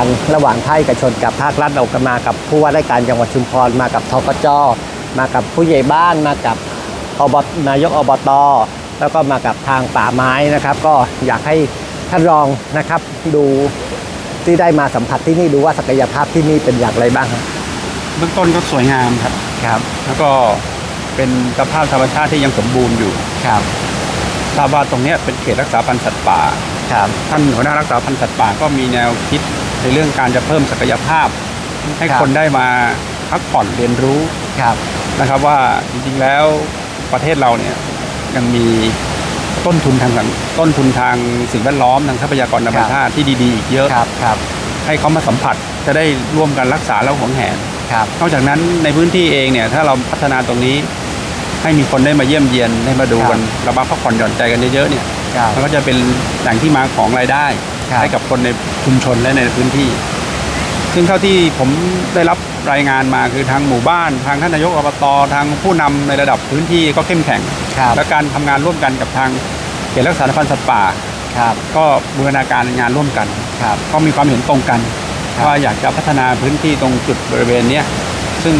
อันระหว่างภาคเอกชนกับภาครัฐเราก็มากับผู้ว่าราชการจังหวัดชุมพรมากับทกจมากับผู้ใหญ่บ้านมากับอบตนายกอบตแล้วก็มากับทางป่าไม้นะครับ ก็อยากให้ท่านรองนะครับดูที่ได้มาสัมผัสที่นี่ดูว่าศักยภาพที่นี่เป็นอย่างไรบ้างครับเบื้องต้นก็สวยงามครับครับ แล้วก็เป็นสภาพธรรมชาติที่ยังสมบูรณ์อยู่ครับทราบว่าตรงเนี้ยเป็นเขตรักษาพันธุ์สัตว์ป่าครับท่านหัวหน้ารักษาพันธุ์สัตว์ป่าก็มีแนวคิด ในเรื่องการจะเพิ่มศักยภาพ ให้ครับ คนได้มาพักผ่อนเรียนรู้ครับ นะครับว่าจริงๆแล้วประเทศเราเนี่ยยังมีต้นทุนทางสังต้นทุนทางสิ่งแวดล้อมทางทรัพยากรธรรมชาติที่ดีๆอีกเยอะ ครับครับให้เขามาสัมผัสจะได้ร่วมกันรักษาและหวงแหน ครับ นอกจากนั้นในพื้นที่เองเนี่ยถ้าเราพัฒนาตรงนี้ ให้มีคนได้มาเยี่ยมเยียนได้มาดูกันระบาพักผ่อนหย่อนใจกันเยอะๆเนี่ยครับ มันก็จะเป็นแหล่งที่มาของรายได้ครับ ให้กับคนในชุมชนและในพื้นที่ ซึ่งเท่าที่ผมได้รับรายงานมาคือทางหมู่บ้าน ทางท่านนายกอบตทางผู้นำในระดับพื้นที่ก็เข้มแข็งครับและการทำงานร่วมกันกับทางเขตรักษาพันธุ์สัตว์ป่าครับก็บูรณาการงานร่วมกันครับก็มีความเห็นตรงกันครับว่าอยากจะพัฒนาพื้นที่ตรงจุดบริเวณเนี้ยซึ่ง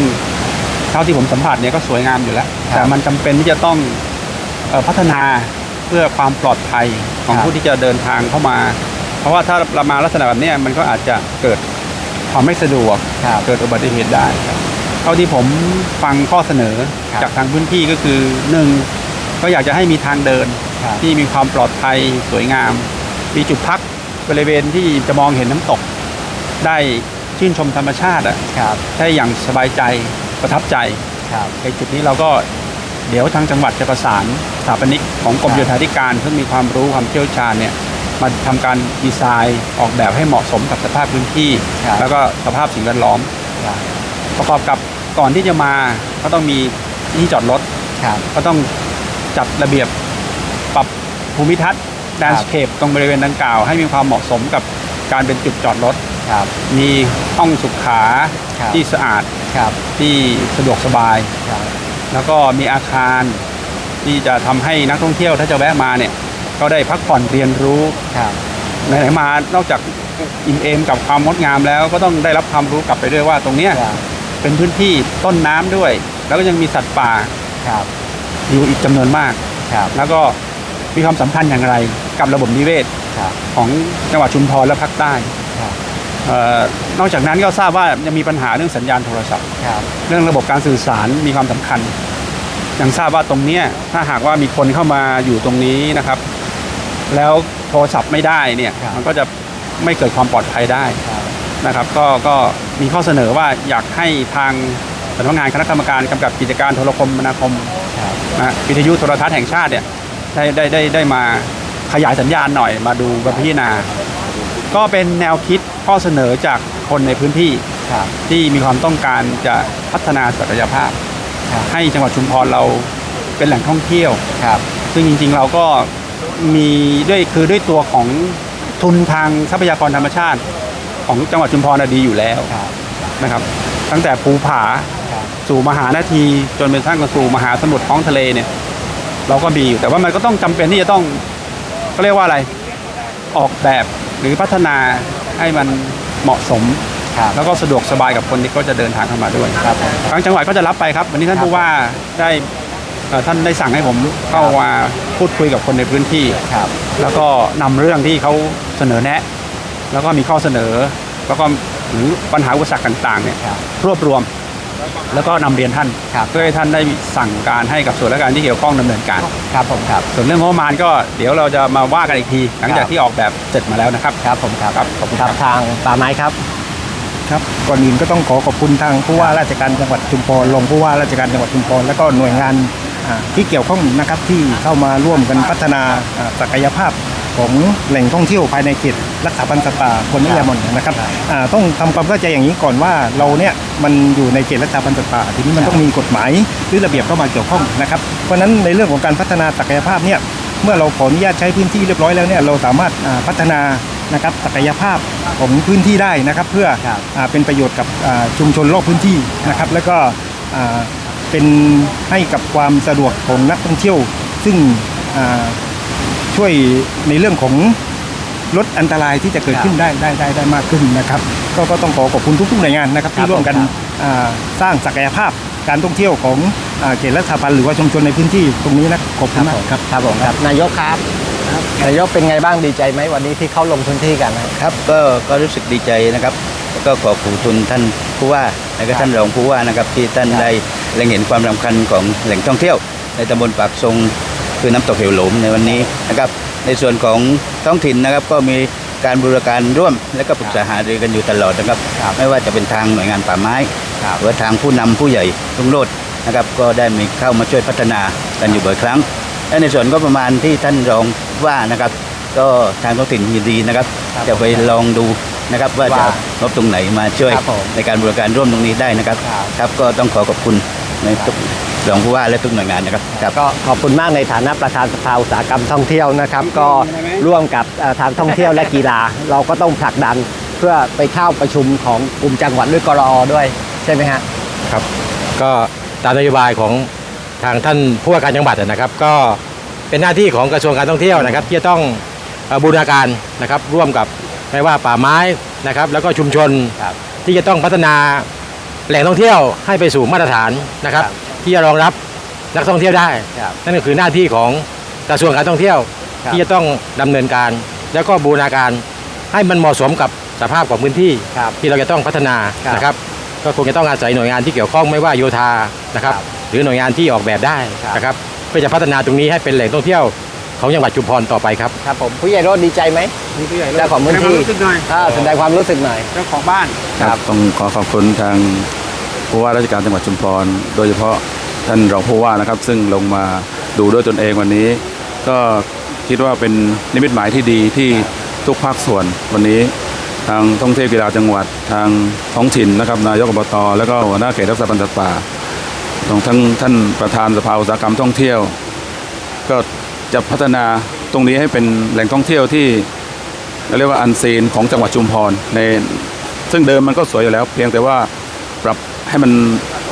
เท่าที่ผมสัมผัสเนี่ยก็สวยงามอยู่แล้ว แต่มันจำเป็นที่จะต้องเอ่อพัฒนาเพื่อความปลอดภัยของครับผู้ที่จะเดินทางเข้ามา เพราะว่าถ้าเรามาลักษณะแบบเนี้ยมันก็อาจจะเกิดความไม่สะดวกครับเกิดอุบัติเหตุได้เท่าที่ผมฟังข้อเสนอครับจากทางพื้นที่ก็คือหนึ่งก็อยากจะให้มีทางเดินครับที่มีความปลอดภัยสวยงาม มีจุดพักบริเวณที่จะมองเห็นน้ำตก ได้ชื่นชมธรรมชาติอะครับได้อย่างสบายใจประทับใจครับในจุดนี้เราก็เดี๋ยวทางจังหวัดจะประสานสถาปนิกของกรมครับโยธาธิการซึ่งมีความรู้ความเชี่ยวชาญเนี่ย มาทำการดีไซน์ออกแบบให้เหมาะสมกับสภาพพื้นที่ครับแล้วก็สภาพสิ่งแวดล้อมครับประกอบกับก่อนที่จะมาก็ต้องมีที่จอดรถครับก็ต้องจัดระเบียบปรับภูมิทัศน์แลนด์สเคปตรงบริเวณดังกล่าว ให้มีความเหมาะสมกับการเป็นจุดจอดรถครับมีห้องสุขาครับที่สะอาดครับที่สะดวกสบายครับแล้วก็มีอาคารที่จะทำให้นักท่องเที่ยวถ้าจะแวะมาเนี่ย ก็ได้พักผ่อนเรียนรู้ครับไหนๆมานอกจากอิ่มเอมกับความงดงามแล้วก็ต้องได้รับความรู้กลับไปด้วยว่าตรงเนี้ยครับเป็นพื้นที่ต้นน้ำด้วย แล้วก็ยังมีสัตว์ป่าครับอยู่อีกจำนวนมาก ครับแล้วก็มีความสำคัญอย่างไรกับระบบนิเวศ ครับ ของจังหวัดชุมพรและภาคใต้ครับ เอ่อนอกจากนั้นก็ทราบว่ายังมีปัญหาเรื่องสัญญาณโทรศัพท์ ครับ เรื่องระบบการสื่อสารมีความสำคัญ ยังทราบว่าตรงเนี้ยถ้าหากว่ามีคนเข้ามาอยู่ตรงนี้นะครับ แล้วโทรศัพท์ไม่ได้เนี่ยครับ มันก็จะไม่เกิดความปลอดภัยได้ครับนะครับ ก็ก็มีข้อเสนอว่าอยากให้ทางสำนักงานคณะกรรมการกำกับกิจการโทรคมนาคมครับนะวิทยุโทรทัศน์แห่งชาติเนี่ยได้ได้ได้ได้มาขยายสัญญาณหน่อยมาดูมาพิจารณา ก็เป็นแนวคิดข้อเสนอจากคนในพื้นที่ ครับ ที่มีความต้องการจะพัฒนาศักยภาพ ครับ ให้จังหวัดชุมพรเราเป็นแหล่งท่องเที่ยว ครับ ซึ่งจริงๆเราก็ มีด้วยคือด้วยตัวของทุนทางทรัพยากรธรรมชาติของจังหวัดชุมพรน่ะดีอยู่แล้วครับนะครับ ตั้งแต่ภูผาครับสู่มหานาทีจนเป็นทั้งสู่มหาสมุทรท้องทะเลเนี่ย เราก็มีอยู่แต่ว่ามันก็ต้องจำเป็นที่จะต้องเขาเรียกว่าอะไรออกแบบหรือพัฒนาให้มันเหมาะสม ครับแล้วก็สะดวกสบายกับคนที่ก็จะเดินทางเข้ามาด้วย ครับผมทางจังหวัดก็จะรับไปครับ วันนี้ท่านครับผู้ว่าได้ เอ่อท่านได้สั่งให้ผมเข้ามาพูดคุยกับคนในพื้นที่ ครับ แล้วก็นำเรื่องที่เขาเสนอแนะ แล้วก็มีข้อเสนอ แล้วก็หรือปัญหาอุปสรรคต่างๆเนี่ยครับ รวบรวม แล้วก็นำเรียนท่านครับ เพื่อให้ท่านได้สั่งการให้กับส่วนราชการที่เกี่ยวข้องดำเนินการ ครับผมครับ ส่วนเรื่องงบประมาณก็เดี๋ยวเราจะมาว่ากันอีกที หลังจากที่ออกแบบเสร็จมาแล้วนะครับ ครับผมครับครับขอบคุณครับ ทางป่าไม้ครับ ครับก่อนอื่นก็ต้องขอขอบคุณทางผู้ว่าราชการจังหวัดชุมพรรองผู้ว่าราชการจังหวัดชุมพรแล้วก็หน่วยงานอ่า ที่เกี่ยวข้องนะครับที่เข้ามาร่วมกันพัฒนาอ่าศักยภาพของแหล่งท่องเที่ยวภายในเขตรักษาพันธุ์สัตว์ป่าคนนิยมนนะครับอ่าต้องทำความเข้าใจอย่างนี้ก่อนว่าเราเนี่ยมันอยู่ในเขตรักษาพันธุ์สัตว์ป่าทีนี้มันต้องมีกฎหมายหรือระเบียบเข้ามาเกี่ยวข้องนะครับเพราะฉะนั้นในเรื่องของการพัฒนาศักยภาพเนี่ยเมื่อเราขออนุญาตใช้พื้นที่เรียบร้อยแล้วเนี่ยเราสามารถอ่าพัฒนานะครับศักยภาพของพื้นที่ได้นะครับ เพื่อครับอ่าเป็นประโยชน์กับอ่าชุมชนรอบพื้นที่นะครับ แล้วก็อ่า เป็นให้กับความสะดวกของนักท่องเที่ยว ซึ่งอ่าช่วยในเรื่องของลดอันตรายที่จะเกิดครับขึ้นได้ได้ได้ได้มากขึ้นนะครับ ก็ก็ต้องขอขอบคุณทุกๆหน่วยงานนะครับครับที่ร่วมกันผมครับอ่าสร้างศักยภาพการท่องเที่ยวของอ่าเขตรัฐพันธ์หรือว่าชุมชนในพื้นที่ตรงนี้นะขอบคุณมากครับครับผมครับนายกครับนายกเป็นไงบ้างดีใจไหมวันนี้ที่เข้าลงพื้นที่กันนะครับก็ก็รู้สึกดีใจนะครับแล้วก็ขอบคุณท่านผู้ว่าและก็ท่านรองผู้ว่านะครับที่ท่านครับได้ เล็งเห็นความสำคัญของแหล่งท่องเที่ยว ในตำบลปากทรงคือน้ำตกเหวหลมในวันนี้นะครับ ในส่วนของท้องถิ่นนะครับก็มีการบูรการร่วม และก็ปรึกษาหารือกันอยู่ตลอดนะครับครับไม่ว่าจะเป็นทางหน่วยงานป่าไม้ครับหรือว่าทางผู้นำผู้ใหญ่ทุ่งโลดนะครับ ก็ได้มีเข้ามาช่วยพัฒนากันอยู่บ่อยครั้ง และในส่วนก็ประมาณที่ท่านรองว่านะครับ ก็ทางท้องถิ่นยินดีนะครับครับจะไปลองดูนะครับว่าจะว่างบตรงไหนมาช่วยครับผมในการบริการร่วมตรงนี้ได้นะครับ ครับครับก็ต้องขอขอบคุณ ในทุกรองผู้ว่าและทุกหน่วยงานนะครับครับก็ขอบคุณมากในฐานะประธานสภาอุตสาหกรรมท่องเที่ยวนะครับ ก็ร่วมกับเอ่อทางท่องเที่ยวและกีฬา เราก็ต้องผลักดันเพื่อไปเข้าประชุมของกลุ่มจังหวัดด้วยกรอด้วยใช่ไหมฮะครับก็ตามนโยบายของทางท่านผู้ว่าการจังหวัดนะครับ ก็เป็นหน้าที่ของกระทรวงการท่องเที่ยวนะครับ ที่จะต้องเอ่อบูรณาการนะครับร่วมกับไม่ว่าป่าไม้นะครับ แล้วก็ชุมชนครับที่จะต้องพัฒนา แหล่งท่องเที่ยวให้ไปสู่มาตรฐานนะครับครับ ที่จะรองรับนักท่องเที่ยวได้ ครับนั่นก็คือหน้าที่ของกระทรวงการท่องเที่ยว ครับ ที่จะต้องดำเนินการ แล้วก็บูรณาการให้มันเหมาะสมกับสภาพของพื้นที่ ครับ ที่เราจะต้องพัฒนาครับ นะครับ ก็คงจะต้องอาศัยหน่วยงานที่เกี่ยวข้องไม่ว่าโยธานะครับครับหรือหน่วยงานที่ออกแบบได้ครับนะครับ เพื่อจะพัฒนาตรงนี้ให้เป็นแหล่งท่องเที่ยวของจังหวัดชุมพรต่อไปครับ ครับผมผู้ใหญ่โรดดีใจไหมนี่ผู้ใหญ่เจ้าของพื้นที่ แสดงความรู้สึกหน่อยอ่าแสดงความรู้สึกหน่อย เจ้าของบ้าน ครับต้องขอขอบคุณทาง ผู้ว่าราชการจังหวัดชุมพร โดยเฉพาะท่านรองผู้ว่านะครับ ซึ่งลงมาดูด้วยตนเองวันนี้ ก็คิดว่าเป็นนิมิตหมายที่ดีที่ทุกภาคส่วนวันนี้ ทางท่องเที่ยวกีฬาจังหวัดทางท้องถิ่นนะครับนายกอบตแล้วก็หัวหน้าเขตรักษาพันธุ์สัตว์ป่าของทั้งท่านประธานสภาอุตสาหกรรมท่องเที่ยว ก็จะพัฒนาตรงนี้ให้เป็นแหล่งท่องเที่ยวที่เรียกว่าอันซีนของจังหวัดชุมพรในซึ่งเดิมมันก็สวยอยู่แล้ว เพียงแต่ว่าปรับ ให้มัน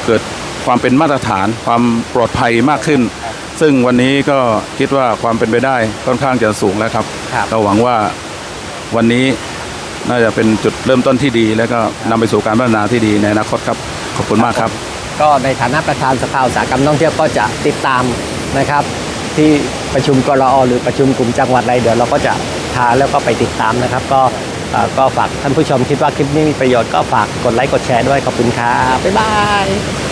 เกิดความเป็นมาตรฐาน ความปลอดภัยมากขึ้น ซึ่งวันนี้ก็คิดว่าความเป็นไปได้ค่อนข้างจะสูงแล้วครับครับ เราหวังว่าวันนี้น่าจะเป็นจุดเริ่มต้นที่ดี แล้วก็นำไปสู่การพัฒนาที่ดีในอนาคตครับขอบคุณมากครับ ก็ในฐานะประธานสภาอุตสาหกรรมท่องเที่ยวก็จะติดตามนะครับ ที่ประชุมกรอหรือประชุมกลุ่มจังหวัดอะไรเดี๋ยวเราก็จะพาแล้วก็ไปติดตามนะครับ ก็เอ่อ ก็ฝากท่านผู้ชมคิดว่าคลิปนี้มีประโยชน์ก็ฝากกดไลค์กดแชร์ด้วยขอบคุณครับบ๊ายบาย